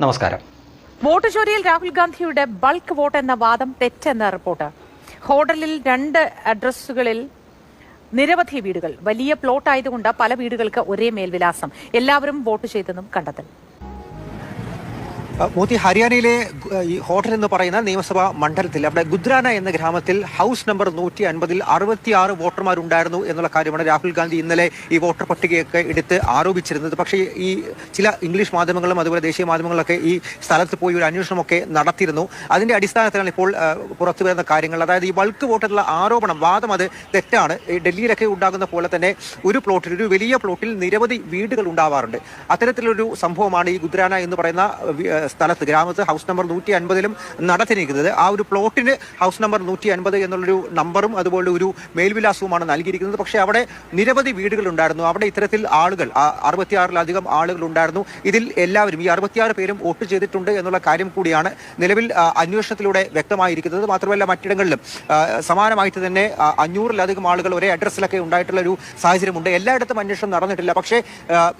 നമസ്കാരം. വോട്ട് ചോരിയിൽ രാഹുൽ ഗാന്ധിയുടെ bulk vote എന്ന വാദം തെറ്റെന്ന റിപ്പോർട്ട്. ഹോട്ടലിൽ രണ്ട് അഡ്രസ്സുകളിൽ നിരവധി വീടുകൾ. വലിയ പ്ലോട്ട് ആയതുകൊണ്ട് പല വീടുകൾക്ക് ഒരേ മേൽവിലാസം. എല്ലാവരും വോട്ട് ചെയ്തെന്നും കണ്ടെത്തൽ. മോത്തി ഹരിയാനയിലെ ഈ ഹോട്ടൽ എന്ന് പറയുന്ന നിയമസഭാ മണ്ഡലത്തിൽ അവിടെ ഗുദ്രാന എന്ന ഗ്രാമത്തിൽ ഹൗസ് നമ്പർ നൂറ്റി അൻപതിൽ അറുപത്തിയാറ് വോട്ടർമാരുണ്ടായിരുന്നു എന്നുള്ള കാര്യമാണ് രാഹുൽ ഗാന്ധി ഇന്നലെ ഈ വോട്ടർ പട്ടികയൊക്കെ എടുത്ത് ആരോപിച്ചിരുന്നത്. പക്ഷേ ഈ ചില ഇംഗ്ലീഷ് മാധ്യമങ്ങളും അതുപോലെ ദേശീയ മാധ്യമങ്ങളൊക്കെ ഈ സ്ഥലത്ത് പോയി ഒരു അന്വേഷണമൊക്കെ നടത്തിയിരുന്നു. അതിന്റെ അടിസ്ഥാനത്തിലാണ് ഇപ്പോൾ പുറത്തു വരുന്ന കാര്യങ്ങൾ. അതായത് ഈ ബൾക്ക് വോട്ടിലുള്ള ആരോപണം വാദം അത് തെറ്റാണ്. ഡൽഹിയിലൊക്കെ ഉണ്ടാകുന്ന പോലെ തന്നെ ഒരു പ്ലോട്ടിൽ ഒരു വലിയ പ്ലോട്ടിൽ നിരവധി വീടുകൾ ഉണ്ടാവാറുണ്ട്. അത്തരത്തിലൊരു സംഭവമാണ് ഈ ഗുദ്രാന എന്ന് പറയുന്ന സ്ഥലത്ത് ഗ്രാമത്ത് ഹൗസ് നമ്പർ നൂറ്റി അൻപതിലും നടത്തിയിരിക്കുന്നത്. ആ ഒരു പ്ലോട്ടിന് ഹൗസ് നമ്പർ നൂറ്റി അൻപത് എന്നുള്ളൊരു നമ്പറും അതുപോലെ ഒരു മേൽവിലാസവുമാണ് നൽകിയിരിക്കുന്നത്. പക്ഷേ അവിടെ നിരവധി വീടുകളുണ്ടായിരുന്നു. അവിടെ ഇത്തരത്തിൽ ആളുകൾ അറുപത്തിയാറിലധികം ആളുകൾ ഉണ്ടായിരുന്നു ഇതിൽ എല്ലാവരും ഈ അറുപത്തിയാറ് പേരും വോട്ട് ചെയ്തിട്ടുണ്ട് എന്നുള്ള കാര്യം കൂടിയാണ് നിലവിൽ അന്വേഷണത്തിലൂടെ വ്യക്തമായിരിക്കുന്നത്. മാത്രമല്ല മറ്റിടങ്ങളിലും സമാനമായിട്ട് തന്നെ അഞ്ഞൂറിലധികം ആളുകൾ ഒരേ അഡ്രസ്സിലൊക്കെ ഉണ്ടായിട്ടുള്ള ഒരു സാഹചര്യമുണ്ട്. എല്ലായിടത്തും അന്വേഷണം നടന്നിട്ടില്ല. പക്ഷേ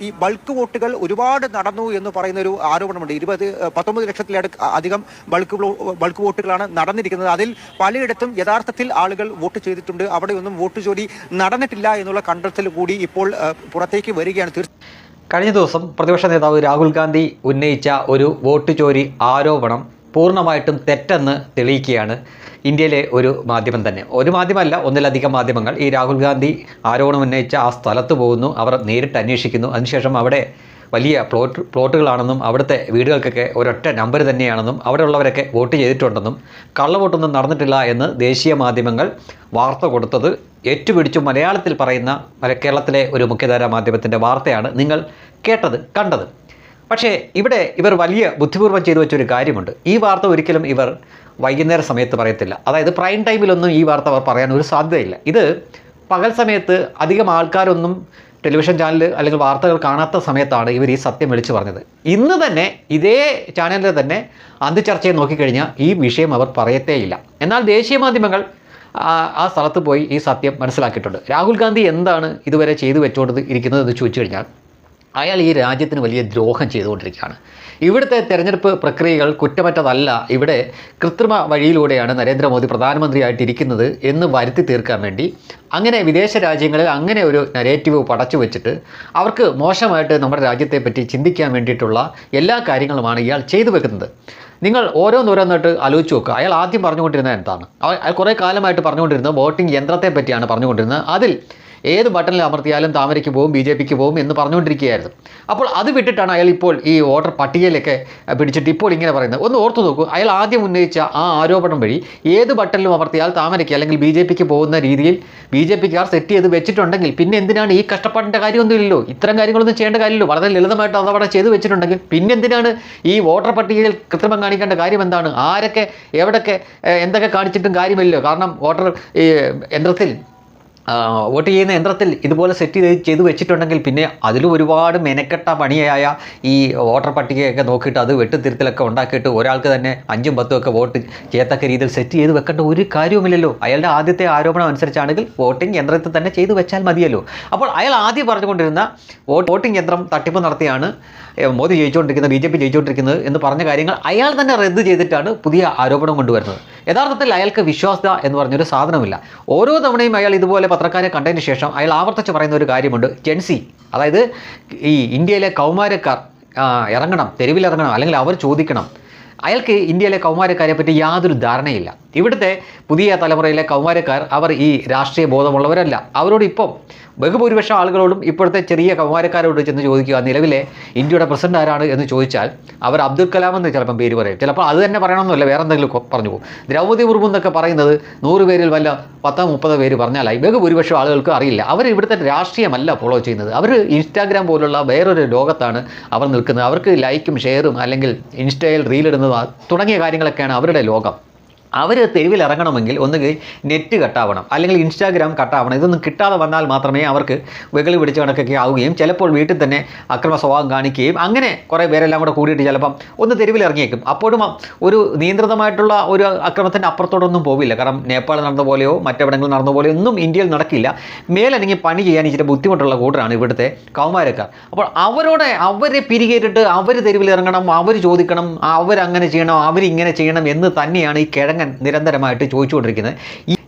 ഈ ബൾക്ക് വോട്ടുകൾ ഒരുപാട് നടന്നു എന്ന് പറയുന്ന ഒരു ആരോപണമുണ്ട്. ഇരുപത് പത്തൊമ്പത് ലക്ഷത്തിലട അധികം ബൾക്ക് ബൾക്ക് വോട്ടുകളാണ് നടന്നിരിക്കുന്നത്. അതിൽ പലയിടത്തും യഥാർത്ഥത്തിൽ ആളുകൾ വോട്ട് ചെയ്തിട്ടുണ്ട്. അവിടെയൊന്നും വോട്ട് ജോലി നടന്നിട്ടില്ല എന്നുള്ള കണ്ടെത്തൽ കൂടി ഇപ്പോൾ പുറത്തേക്ക് വരികയാണ്. കഴിഞ്ഞ ദിവസം പ്രതിപക്ഷ നേതാവ് രാഹുൽ ഗാന്ധി ഉന്നയിച്ച ഒരു വോട്ട് ചോരി ആരോപണം പൂർണമായിട്ടും തെറ്റെന്ന് തെളിയിക്കുകയാണ് ഇന്ത്യയിലെ ഒരു മാധ്യമം തന്നെ. ഒരു മാധ്യമമല്ല ഒന്നിലധികം മാധ്യമങ്ങൾ. ഈ രാഹുൽ ഗാന്ധി ആരോപണം ഉന്നയിച്ച ആ സ്ഥലത്ത് പോകുന്നു. അവർ നേരിട്ട് അന്വേഷിക്കുന്നു. അതിനുശേഷം അവിടെ വലിയ പ്ലോട്ട് പ്ലോട്ടുകളാണെന്നും അവിടുത്തെ വീടുകൾക്കൊക്കെ ഒരൊറ്റ നമ്പർ തന്നെയാണെന്നും അവിടെയുള്ളവരൊക്കെ വോട്ട് ചെയ്തിട്ടുണ്ടെന്നും കള്ളവോട്ടൊന്നും നടന്നിട്ടില്ല എന്ന് ദേശീയ മാധ്യമങ്ങൾ വാർത്ത കൊടുത്തത് ഏറ്റുപിടിച്ചു മലയാളത്തിൽ പറയുന്ന കേരളത്തിലെ ഒരു മുഖ്യധാരാ മാധ്യമത്തിന്റെ വാർത്തയാണ് നിങ്ങൾ കേട്ടത് കണ്ടത്. പക്ഷേ ഇവിടെ ഇവർ വലിയ ബുദ്ധിപൂർവം ചെയ്തു വെച്ചൊരു കാര്യമുണ്ട്. ഈ വാർത്ത ഒരിക്കലും ഇവർ വൈകുന്നേര സമയത്ത് പറയത്തില്ല. അതായത് പ്രൈം ടൈമിലൊന്നും ഈ വാർത്ത അവർ പറയാൻ ഒരു സാധ്യതയില്ല. ഇത് പകൽ സമയത്ത് അധികം ആൾക്കാരൊന്നും ടെലിവിഷൻ ചാനൽ അല്ലെങ്കിൽ വാർത്തകൾ കാണാത്ത സമയത്താണ് ഇവർ ഈ സത്യം വിളിച്ചു പറഞ്ഞത്. ഇന്ന് തന്നെ ഇതേ ചാനലിൽ തന്നെ അന്ത്യചർച്ചയെ നോക്കിക്കഴിഞ്ഞാൽ ഈ വിഷയം അവർ പറയത്തേയില്ല. എന്നാൽ ദേശീയ മാധ്യമങ്ങൾ ആ സ്ഥലത്ത് പോയി ഈ സത്യം മനസ്സിലാക്കിയിട്ടുണ്ട്. രാഹുൽ ഗാന്ധി എന്താണ് ഇതുവരെ ചെയ്തു വെച്ചുകൊണ്ട് ഇരിക്കുന്നത് എന്ന് ചോദിച്ചു കഴിഞ്ഞാൽ അയാൾ ഈ രാജ്യത്തിന് വലിയ ദ്രോഹം ചെയ്തുകൊണ്ടിരിക്കുകയാണ്. ഇവിടുത്തെ തെരഞ്ഞെടുപ്പ് പ്രക്രിയകൾ കുറ്റമറ്റതല്ല. ഇവിടെ കൃത്രിമ വഴിയിലൂടെയാണ് നരേന്ദ്രമോദി പ്രധാനമന്ത്രിയായിട്ടിരിക്കുന്നത് എന്ന് വരുത്തി തീർക്കാൻ വേണ്ടി. അങ്ങനെ വിദേശ രാജ്യങ്ങളിൽ അങ്ങനെ ഒരു നരേറ്റീവ് പടച്ചു വെച്ചിട്ട് അവർക്ക് മോശമായിട്ട് നമ്മുടെ രാജ്യത്തെ പറ്റി ചിന്തിക്കാൻ വേണ്ടിയിട്ടുള്ള എല്ലാ കാര്യങ്ങളുമാണ് ഇയാൾ ചെയ്തു വെക്കുന്നത്. നിങ്ങൾ ഓരോന്നോരോന്നായിട്ട് ആലോചിച്ച് നോക്കുക അയാൾ ആദ്യം പറഞ്ഞുകൊണ്ടിരുന്നത് എന്താണ്? കുറേ കാലമായിട്ട് പറഞ്ഞുകൊണ്ടിരുന്നത് വോട്ടിംഗ് യന്ത്രത്തെ പറ്റിയാണ് പറഞ്ഞുകൊണ്ടിരുന്നത്. അതിൽ ഏത് ബട്ടണിൽ അമർത്തിയാലും താമരയ്ക്ക് പോകും ബി ജെ പിക്ക് പോകും എന്ന് പറഞ്ഞുകൊണ്ടിരിക്കുകയായിരുന്നു. അപ്പോൾ അത് വിട്ടിട്ടാണ് അയാൾ ഇപ്പോൾ ഈ വോട്ടർ പട്ടികയിലൊക്കെ പിടിച്ചിട്ട് ഇപ്പോൾ ഇങ്ങനെ പറയുന്നത്. ഒന്ന് ഓർത്തു നോക്കൂ അയാൾ ആദ്യം ഉന്നയിച്ച ആ ആരോപണം വഴി ഏത് ബട്ടണിലും അമർത്തിയാൽ താമരയ്ക്ക് അല്ലെങ്കിൽ ബി ജെ പിക്ക് പോകുന്ന രീതിയിൽ ബി ജെ പിക്കാർ സെറ്റ് ചെയ്ത് വെച്ചിട്ടുണ്ടെങ്കിൽ പിന്നെ എന്തിനാണ് ഈ കഷ്ടപ്പാടിന്റെ കാര്യമൊന്നുമില്ലല്ലോ? ഇത്തരം കാര്യങ്ങളൊന്നും ചെയ്യേണ്ട കാര്യമില്ലല്ലോ. വളരെ ലളിതമായിട്ട് അത് അവിടെ ചെയ്ത് വെച്ചിട്ടുണ്ടെങ്കിൽ പിന്നെ എന്തിനാണ് ഈ വോട്ടർ പട്ടികയിൽ കൃത്രിമം കാണിക്കേണ്ട കാര്യം എന്താണ്? ആരൊക്കെ എവിടൊക്കെ എന്തൊക്കെ കാണിച്ചിട്ടും കാര്യമില്ലല്ലോ. കാരണം വോട്ടർ യന്ത്രത്തിൽ വോട്ട് ചെയ്യുന്ന യന്ത്രത്തിൽ ഇതുപോലെ സെറ്റ് ചെയ്ത് ചെയ്ത് വെച്ചിട്ടുണ്ടെങ്കിൽ പിന്നെ അതിലും ഒരുപാട് മെനക്കെട്ട പണിയായ ഈ വോട്ടർ പട്ടികയൊക്കെ നോക്കിയിട്ട് അത് വെട്ടിത്തിരുത്തലൊക്കെ ഉണ്ടാക്കിയിട്ട് ഒരാൾക്ക് തന്നെ അഞ്ചും പത്തും ഒക്കെ വോട്ട് ചെയ്യത്തക്ക രീതിയിൽ സെറ്റ് ചെയ്ത് വെക്കേണ്ട ഒരു കാര്യവുമില്ലല്ലോ. അയാളുടെ ആദ്യത്തെ ആരോപണം അനുസരിച്ചാണെങ്കിൽ വോട്ടിംഗ് യന്ത്രത്തിൽ തന്നെ ചെയ്ത് വെച്ചാൽ മതിയല്ലോ. അപ്പോൾ അയാൾ ആദ്യം പറഞ്ഞുകൊണ്ടിരുന്ന വോട്ടിംഗ് യന്ത്രം തട്ടിപ്പ് നടത്തിയാണ് മോദി ജയിച്ചുകൊണ്ടിരിക്കുന്നത് ബി ജെ പി ജയിച്ചുകൊണ്ടിരിക്കുന്നത് എന്ന് പറഞ്ഞ കാര്യങ്ങൾ അയാൾ തന്നെ റദ്ദ് ചെയ്തിട്ടാണ് പുതിയ ആരോപണം കൊണ്ടുവരുന്നത്. യഥാർത്ഥത്തിൽ അയാൾക്ക് വിശ്വാസ്യത എന്ന് പറഞ്ഞൊരു സാധനമില്ല. ഓരോ തവണയും അയാൾ ഇതുപോലെ പത്രക്കാരെ കണ്ടതിന് ശേഷം അയാൾ ആവർത്തിച്ച് പറയുന്ന ഒരു കാര്യമുണ്ട്. ജെൻസി അതായത് ഈ ഇന്ത്യയിലെ കൗമാരക്കാർ ഇറങ്ങണം തെരുവിലിറങ്ങണം അല്ലെങ്കിൽ അവർ ചോദിക്കണം. അയാൾക്ക് ഇന്ത്യയിലെ കൗമാരക്കാരെ പറ്റി യാതൊരു ധാരണയില്ല. ഇവിടുത്തെ പുതിയ തലമുറയിലെ കൗമാരക്കാർ അവർ ഈ രാഷ്ട്രീയ ബോധമുള്ളവരല്ല. അവരോട് ഇപ്പം ബഹുഭൂരിപക്ഷം ആളുകളോടും ഇപ്പോഴത്തെ ചെറിയ കൗമാരക്കാരോട് ചെന്ന് ചോദിക്കുക നിലവിലെ ഇന്ത്യയുടെ പ്രസിഡന്റ് ആരാണ് എന്ന് ചോദിച്ചാൽ അവർ അബ്ദുൽ കലാം എന്ന് ചിലപ്പം പേര് പറയും. ചിലപ്പോൾ അത് തന്നെ പറയണമെന്നല്ല വേറെ എന്തെങ്കിലും പറഞ്ഞു പോകും. ദ്രൗപദി മുർമു എന്നൊക്കെ പറയുന്നത് നൂറ് പേരിൽ വല്ല പത്തോ മുപ്പതോ പേര് പറഞ്ഞാലായി. ബഹുഭൂരിപക്ഷം ആളുകൾക്ക് അറിയില്ല. അവർ ഇവിടുത്തെ രാഷ്ട്രീയമല്ല ഫോളോ ചെയ്യുന്നത്. അവർ ഇൻസ്റ്റാഗ്രാം പോലുള്ള വേറൊരു ലോകത്താണ് അവർ നിൽക്കുന്നത്. അവർക്ക് ലൈക്കും ഷെയറും അല്ലെങ്കിൽ ഇൻസ്റ്റയിൽ റീലിടുന്നത് തുടങ്ങിയ കാര്യങ്ങളൊക്കെയാണ് അവരുടെ ലോകം. അവർ തെരുവിൽ ഇറങ്ങണമെങ്കിൽ ഒന്നുകിൽ നെറ്റ് കട്ടാവണം അല്ലെങ്കിൽ ഇൻസ്റ്റാഗ്രാം കട്ടാവണം. ഇതൊന്നും കിട്ടാതെ വന്നാൽ മാത്രമേ അവർക്ക് വെകളി പിടിച്ച കണക്കൊക്കെ ആവുകയും ചിലപ്പോൾ വീട്ടിൽ തന്നെ അക്രമ സ്വഭാവം കാണിക്കുകയും അങ്ങനെ കുറേ പേരെല്ലാം കൂടെ കൂടിയിട്ട് ചിലപ്പം ഒന്ന് തെരുവിൽ ഇറങ്ങിയേക്കും. അപ്പോഴും ഒരു നിയന്ത്രിതമായിട്ടുള്ള ഒരു അക്രമത്തിന്റെ അപ്പുറത്തോടൊന്നും പോവില്ല. കാരണം നേപ്പാൾ നടന്ന പോലെയോ മറ്റെവിടെങ്കിലും നടന്ന പോലെയോ ഒന്നും ഇന്ത്യയിൽ നടക്കില്ല. മേലല്ലെങ്കിൽ പണി ചെയ്യാൻ ഇച്ചിരി ബുദ്ധിമുട്ടുള്ള കൂട്ടരാണ് ഇവിടുത്തെ കൗമാരക്കാർ. അപ്പോൾ അവരോടെ അവരെ പിരികേറ്റിട്ട് അവർ തെരുവിൽ ഇറങ്ങണം അവർ ചോദിക്കണം അവരങ്ങനെ ചെയ്യണം അവരിങ്ങനെ ചെയ്യണം എന്ന് തന്നെയാണ് ഈ കിഴങ്ങൻ നിരന്തരമായിട്ട് ചോദിച്ചുകൊണ്ടിരിക്കുന്നത്.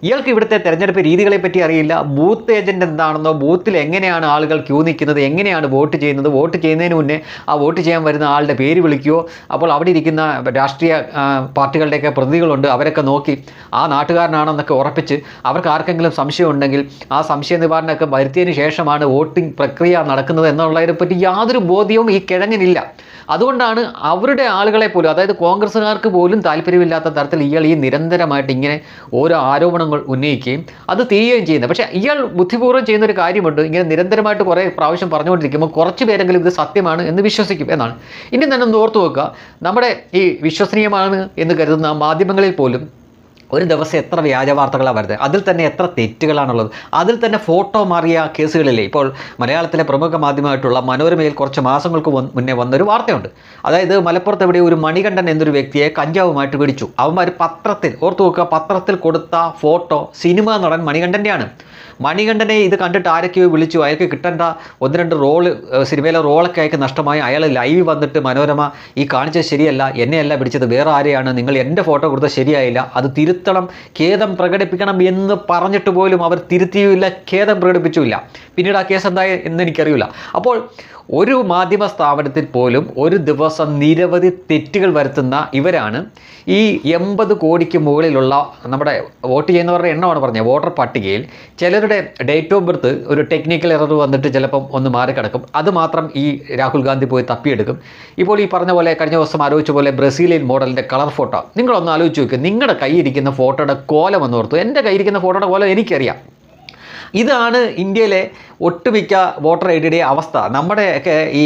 ഇയാൾക്ക് ഇവിടുത്തെ തെരഞ്ഞെടുപ്പ് രീതികളെ പറ്റി അറിയില്ല. ബൂത്ത് ഏജന്റ് എന്താണെന്നോ ബൂത്തിൽ എങ്ങനെയാണ് ആളുകൾ ക്യൂ നിൽക്കുന്നത് എങ്ങനെയാണ് വോട്ട് ചെയ്യുന്നത് വോട്ട് ചെയ്യുന്നതിന് മുന്നേ ആ വോട്ട് ചെയ്യാൻ വരുന്ന ആളുടെ പേര് വിളിക്കുകയോ അപ്പോൾ അവിടെ ഇരിക്കുന്ന രാഷ്ട്രീയ പാർട്ടികളുടെയൊക്കെ പ്രതികളുണ്ട് അവരൊക്കെ നോക്കി ആ നാട്ടുകാരനാണെന്നൊക്കെ ഉറപ്പിച്ച് അവർക്ക് ആർക്കെങ്കിലും സംശയം ഉണ്ടെങ്കിൽ ആ സംശയ നിവാരണമൊക്കെ വരുത്തിയതിന് ശേഷമാണ് വോട്ടിംഗ് പ്രക്രിയ നടക്കുന്നത് എന്നുള്ളതിനെ പറ്റി യാതൊരു ബോധ്യവും ഈ കിഴങ്ങിനില്ല. അതുകൊണ്ടാണ് അവരുടെ ആളുകളെ പോലും അതായത് കോൺഗ്രസ്സുകാർക്ക് പോലും താല്പര്യമില്ലാത്ത തരത്തിൽ ഇയാൾ ഈ നിരന്തരമായിട്ട് ഇങ്ങനെ ഓരോ ആരോപണങ്ങൾ ഉന്നയിക്കുകയും അത് തീരുകയും ചെയ്യുന്നത്. പക്ഷേ ഇയാൾ ബുദ്ധിപൂർവം ചെയ്യുന്ന ഒരു കാര്യമുണ്ട്. ഇങ്ങനെ നിരന്തരമായിട്ട് കുറേ പ്രാവശ്യം പറഞ്ഞുകൊണ്ടിരിക്കുമ്പോൾ കുറച്ച് പേരെങ്കിലും ഇത് സത്യമാണ് എന്ന് വിശ്വസിക്കും എന്നാണ്. ഇനി തന്നെ ഒന്ന് ഓർത്തു വെക്കുക. നമ്മുടെ ഈ വിശ്വസനീയമാണ് എന്ന് കരുതുന്ന മാധ്യമങ്ങളിൽ പോലും ഒരു ദിവസം എത്ര വ്യാജ വാർത്തകളാണ് വരുന്നത്? അതിൽ തന്നെ എത്ര തെറ്റുകളാണുള്ളത്? അതിൽ തന്നെ ഫോട്ടോ മാറിയ കേസുകളില്ലേ? ഇപ്പോൾ മലയാളത്തിലെ പ്രമുഖ മാധ്യമമായിട്ടുള്ള മനോരമയിൽ കുറച്ച് മാസങ്ങൾക്ക് മുന്നേ വന്നൊരു വാർത്തയുണ്ട്. അതായത് മലപ്പുറത്ത് എവിടെ ഒരു മണികണ്ഠൻ എന്നൊരു വ്യക്തിയെ കഞ്ചാവുമായിട്ട് പിടിച്ചു. അവന്മാർ പത്രത്തിൽ ഓർത്തു നോക്കുക പത്രത്തിൽ കൊടുത്ത ഫോട്ടോ സിനിമ നടൻ മണികണ്ഠന്റെയാണ്. മണികണ്ഠനെ ഇത് കണ്ടിട്ട് ആരൊക്കെയോ വിളിച്ചു. അയാൾക്ക് കിട്ടേണ്ട ഒന്ന് രണ്ട് റോൾ സിനിമയിലെ റോളൊക്കെ അയാൾക്ക് നഷ്ടമായി. അയാൾ ലൈവ് വന്നിട്ട് മനോരമ ഈ കാണിച്ചത് ശരിയല്ല എന്നെയല്ല പിടിച്ചത് വേറെ ആരെയാണ്? നിങ്ങൾ എന്റെ ഫോട്ടോ കൊടുത്തത് ശരിയായില്ല. അത് തിരുത്തണം ഖേദം പ്രകടിപ്പിക്കണം എന്ന് പറഞ്ഞിട്ട് പോലും അവർ തിരുത്തിയുമില്ല ഖേദം പ്രകടിപ്പിച്ചുമില്ല. പിന്നീട് ആ കേസ് എന്തായി എന്ന് എനിക്കറിയില്ല. അപ്പോൾ ഒരു മാധ്യമ സ്ഥാപനത്തിൽ പോലും ഒരു ദിവസം നിരവധി തെറ്റുകൾ വരുത്തുന്ന ഇവരാണ് ഈ എൺപത് കോടിക്ക് മുകളിലുള്ള നമ്മുടെ വോട്ട് ചെയ്യുന്നവരുടെ എണ്ണമാണ് പറഞ്ഞത്. വോട്ടർ പട്ടികയിൽ ചിലരുടെ ഡേറ്റ് ഓഫ് ബർത്ത് ഒരു ടെക്നിക്കൽ എറർ വന്നിട്ട് ചിലപ്പം ഒന്ന് മാറിക്കിടക്കും. അത് മാത്രം ഈ രാഹുൽ ഗാന്ധി പോയി തപ്പിയെടുക്കും. ഇപ്പോൾ ഈ പറഞ്ഞ പോലെ കഴിഞ്ഞ ദിവസം ആലോചിച്ച പോലെ ബ്രസീലിയൻ മോഡലിന്റെ കളർ ഫോട്ടോ. നിങ്ങളൊന്ന് ആലോചിച്ച് നോക്കുക നിങ്ങളുടെ കയ്യിരിക്കുന്ന ഫോട്ടോയുടെ കോലം എന്ന് ഓർത്തു. എന്റെ കയ്യിരിക്കുന്ന ഫോട്ടോയുടെ കോലം എനിക്കറിയാം. ഇതാണ് ഇന്ത്യയിലെ ഒട്ടുമിക്ക വോട്ടർ ഐ ഡിയുടെ അവസ്ഥ. നമ്മുടെയൊക്കെ ഈ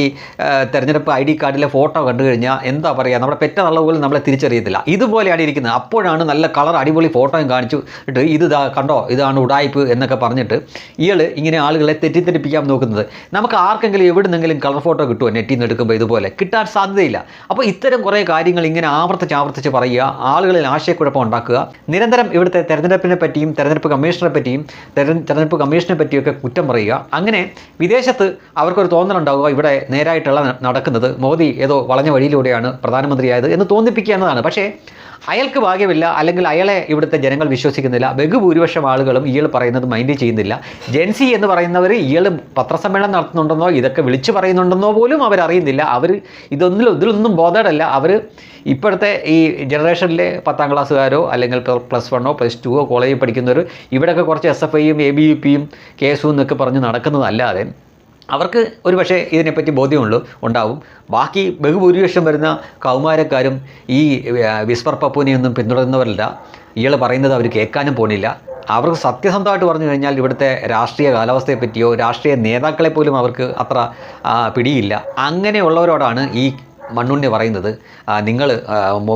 തെരഞ്ഞെടുപ്പ് ഐ ഡി കാർഡിലെ ഫോട്ടോ കണ്ടു കഴിഞ്ഞാൽ എന്താ പറയുക നമ്മുടെ പെറ്റ നല്ല പോലും നമ്മളെ തിരിച്ചറിയത്തില്ല. ഇതുപോലെയാണ് ഇരിക്കുന്നത്. അപ്പോഴാണ് നല്ല കളർ അടിപൊളി ഫോട്ടോയും കാണിച്ചു ഇട്ട് ഇത് കണ്ടോ ഇതാണ് ഉടായ്പ് എന്നൊക്കെ പറഞ്ഞിട്ട് ഇയാൾ ഇങ്ങനെ ആളുകളെ തെറ്റിദ്ധരിപ്പിക്കാൻ നോക്കുന്നത്. നമുക്ക് ആർക്കെങ്കിലും എവിടുന്നെങ്കിലും കളർ ഫോട്ടോ കിട്ടുമോ നെറ്റിൽ നിന്ന് എടുക്കുമ്പോൾ ഇതുപോലെ? കിട്ടാൻ സാധ്യതയില്ല. അപ്പോൾ ഇത്തരം കുറേ കാര്യങ്ങൾ ഇങ്ങനെ ആവർത്തിച്ച് ആവർത്തിച്ച് പറയുക ആളുകളിൽ ആശയക്കുഴപ്പം ഉണ്ടാക്കുക. നിരന്തരം ഇവിടുത്തെ തെരഞ്ഞെടുപ്പിനെ പറ്റിയും തെരഞ്ഞെടുപ്പ് കമ്മീഷണറെ പറ്റിയും തെരഞ്ഞെടുപ്പ് കമ്മീഷനെ പറ്റിയൊക്കെ കുറ്റം പറയുക. അങ്ങനെ വിദേശത്ത് അവർക്കൊരു തോന്നലുണ്ടാവുക ഇവിടെ നേരായിട്ടുള്ള നടക്കുന്നത്. മോദി ഏതോ വളഞ്ഞ വഴിയിലൂടെയാണ് പ്രധാനമന്ത്രിയായത് എന്ന് തോന്നിപ്പിക്കുക എന്നതാണ് പക്ഷേ അയാൾക്ക് ഭാഗ്യമില്ല അല്ലെങ്കിൽ അയാളെ ഇവിടുത്തെ ജനങ്ങൾ വിശ്വസിക്കുന്നില്ല. ബഹുഭൂരിപക്ഷം ആളുകളും ഇയാൾ പറയുന്നത് മൈൻഡ് ചെയ്യുന്നില്ല. ജെൻസി എന്ന് പറയുന്നവർ ഇയാൾ പത്രസമ്മേളനം നടത്തുന്നുണ്ടെന്നോ ഇതൊക്കെ വിളിച്ചു പറയുന്നുണ്ടെന്നോ പോലും അവരറിയുന്നില്ല. അവർ ഇതൊന്നും ഇതിലൊന്നും ബോധേഡല്ല അവർ ഇപ്പോഴത്തെ ഈ ജനറേഷനിലെ പത്താം ക്ലാസ്സുകാരോ അല്ലെങ്കിൽ പ്ലസ് വണ്ണോ പ്ലസ് ടുവോ കോളേജിൽ പഠിക്കുന്നവർ ഇവിടെയൊക്കെ കുറച്ച് എസ് എഫ് ഐയും എ ബി യു പിയും കേസും എന്നൊക്കെ പറഞ്ഞ് നടക്കുന്നതല്ലാതെ അവർക്ക് ഒരു പക്ഷേ ഇതിനെപ്പറ്റി ബോധ്യമുള്ളൂ ഉണ്ടാവും. ബാക്കി ബഹുഭൂരിപക്ഷം വരുന്ന കൗമാരക്കാരും ഈ വിസ്പർ പപ്പുവിനെയൊന്നും പിന്തുടരുന്നവരല്ല. ഇയാൾ പറയുന്നത് അവർ കേൾക്കാനും പോണില്ല. അവർക്ക് സത്യസന്ധമായിട്ട് പറഞ്ഞു കഴിഞ്ഞാൽ ഇവിടുത്തെ രാഷ്ട്രീയ കാലാവസ്ഥയെപ്പറ്റിയോ രാഷ്ട്രീയ നേതാക്കളെ പോലും അവർക്ക് അത്ര പിടിയില്ല. അങ്ങനെയുള്ളവരോടാണ് ഈ മണ്ണുണ്ണി പറയുന്നത്. നിങ്ങൾ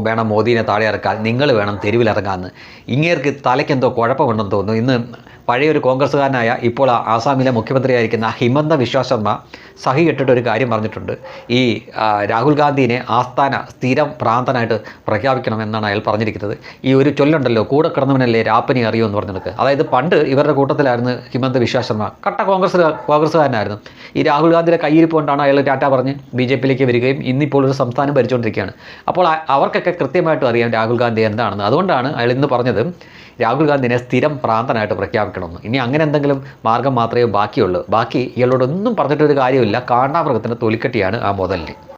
വേണം മോദീനെ താഴെ ഇറക്കാൻ നിങ്ങൾ വേണം തെരുവിലിറങ്ങാമെന്ന് ഇങ്ങേർക്ക് തലയ്ക്കെന്തോ കുഴപ്പമുണ്ടെന്ന് തോന്നുന്നു. ഇന്ന് പഴയൊരു കോൺഗ്രസ്സുകാരനായ ഇപ്പോൾ ആസാമിലെ മുഖ്യമന്ത്രിയായിരിക്കുന്ന ഹിമന്ത വിശ്വ ശർമ്മ സഹി കെട്ടിട്ട് ഒരു കാര്യം പറഞ്ഞിട്ടുണ്ട്. ഈ രാഹുൽ ഗാന്ധിനെ ആസ്ഥാന സ്ഥിരം പ്രാന്തനായിട്ട് പ്രഖ്യാപിക്കണം എന്നാണ് അയാൾ പറഞ്ഞിരിക്കുന്നത്. ഈ ഒരു ചൊല്ലുണ്ടല്ലോ കൂടെ കിടന്നവനല്ലേ രാപ്പനി അറിയൂ എന്ന് പറഞ്ഞിട്ട്. അതായത് പണ്ട് ഇവരുടെ കൂട്ടത്തിലായിരുന്നു ഹിമന്ത് വിശ്വ ശർമ്മ. കട്ട കോൺഗ്രസ് കോൺഗ്രസ്സുകാരനായിരുന്നു. ഈ രാഹുൽ ഗാന്ധിയുടെ കയ്യിരിപ്പ് കൊണ്ടാണ് അയാൾ ടാറ്റ പറഞ്ഞ് ബി ജെ പിയിലേക്ക് വരികയും ഇന്നിപ്പോൾ ഒരു സംസ്ഥാനം ഭരിച്ചുകൊണ്ടിരിക്കുകയാണ്. അപ്പോൾ അവർക്കൊക്കെ കൃത്യമായിട്ട് അറിയാം രാഹുൽ ഗാന്ധി എന്താണെന്ന്. അതുകൊണ്ടാണ് അയാൾ ഇന്ന് പറഞ്ഞത് രാഹുൽ ഗാന്ധിനെ സ്ഥിരം പ്രാന്തനായിട്ട് പ്രഖ്യാപിക്കണമെന്ന്. ഇനി അങ്ങനെ എന്തെങ്കിലും മാർഗം മാത്രമേ ബാക്കിയുള്ളൂ. ബാക്കി ഇയാളോടൊന്നും പറഞ്ഞിട്ടൊരു കാര്യമില്ല കാണ്ടാമൃഗത്തിന്റെ തൊലിക്കട്ടിയാണ് ആ മുതലിന്